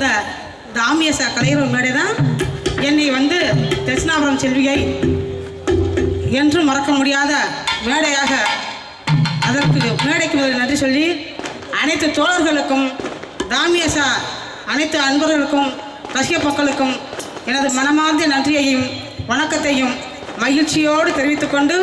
வந்த தாமியசா கலைஞர் முன்னாடி தான் என்னை வந்து தட்சிணாபுரம் செல்வியை என்றும் மறக்க முடியாத மேடையாக அதற்கு மேடைக்கு நன்றி சொல்லி அனைத்து தோழர்களுக்கும் தாமியசா அனைத்து அன்பர்களுக்கும் ரசிக மக்களுக்கும் எனது மனமார்ந்த நன்றியையும் வணக்கத்தையும் மகிழ்ச்சியோடு தெரிவித்துக்கொண்டு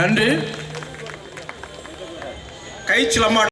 நன்று. கைச்சிலம்மா